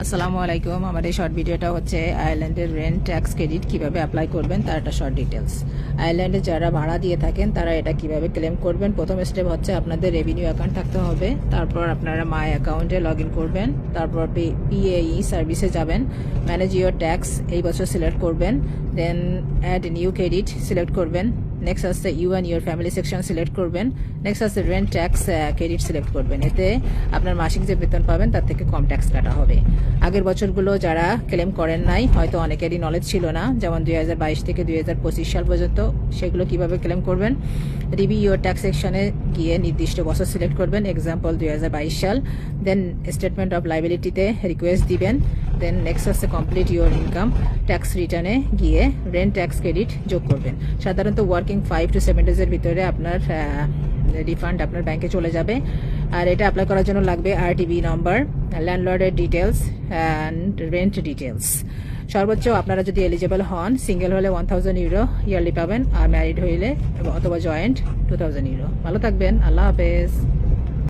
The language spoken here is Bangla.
আসসালামু আলাইকুম। আমার এই শর্ট ভিডিওটা হচ্ছে আয়ারল্যান্ডের রেন্ট ট্যাক্স ক্রেডিট কীভাবে অ্যাপ্লাই করবেন, তার একটা শর্ট ডিটেলস আয়ারল্যান্ডে যারা ভাড়া দিয়ে থাকেন, তারা এটা কীভাবে ক্লেম করবেন? প্রথম স্টেপ হচ্ছে আপনাদের রেভিনিউ অ্যাকাউন্ট থাকতে হবে। তারপর আপনারা মাই অ্যাকাউন্টে লগ করবেন। তারপর পিএই সার্ভিসে যাবেন। ম্যানেজ ইউর ট্যাক্স এই বছর সিলেক্ট করবেন। Then add new credit select করবেন। নেক্সট আসছে you and your family section select করবেন। নেক্সট আসছে রেন্ট ট্যাক্স ক্রেডিট সিলেক্ট করবেন। এতে আপনার মাসিক যে বেতন পাবেন, তার থেকে কম ট্যাক্স কাটা হবে। আগের বছরগুলো যারা ক্লেম করেন নাই, হয়তো অনেকেরই নলেজ ছিল না, যেমন দুই হাজার বাইশ থেকে দুই হাজার পঁচিশ সাল পর্যন্ত সেগুলো কীভাবে ক্লেম করবেন। রিভি ইউর ট্যাক্স সেকশনে গিয়ে নির্দিষ্ট বছর সিলেক্ট করবেন। এক্সাম্পল দুই হাজার বাইশ সাল। দেন স্টেটমেন্ট অফ লাইবিলিটিতে রিকোয়েস্ট দিবেন। দেন নেক্সট হচ্ছে কমপ্লিট ইউর ইনকাম ট্যাক্স রিটার্নে গিয়ে রেন্ট ট্যাক্স ক্রেডিট যোগ করবেন। সাধারণত ওয়ার্কিং ফাইভ টু সেভেন ডেজের ভিতরে আপনার রিফান্ড আপনার ব্যাংকে চলে যাবে। আর এটা অ্যাপ্লাই করার জন্য লাগবে আরটিবি নম্বর ল্যান্ডলর্ডের ডিটেলস অ্যান্ড রেন্ট ডিটেলস সর্বোচ্চ আপনারা যদি এলিজেবল হন সিঙ্গেল হলে ওয়ান থাউজেন্ড ইউরো ইয়ারলি পাবেন, আর ম্যারিড হইলে অথবা জয়েন্ট টু থাউজেন্ড ইউরো ভালো থাকবেন, আল্লাহ হাফেজ।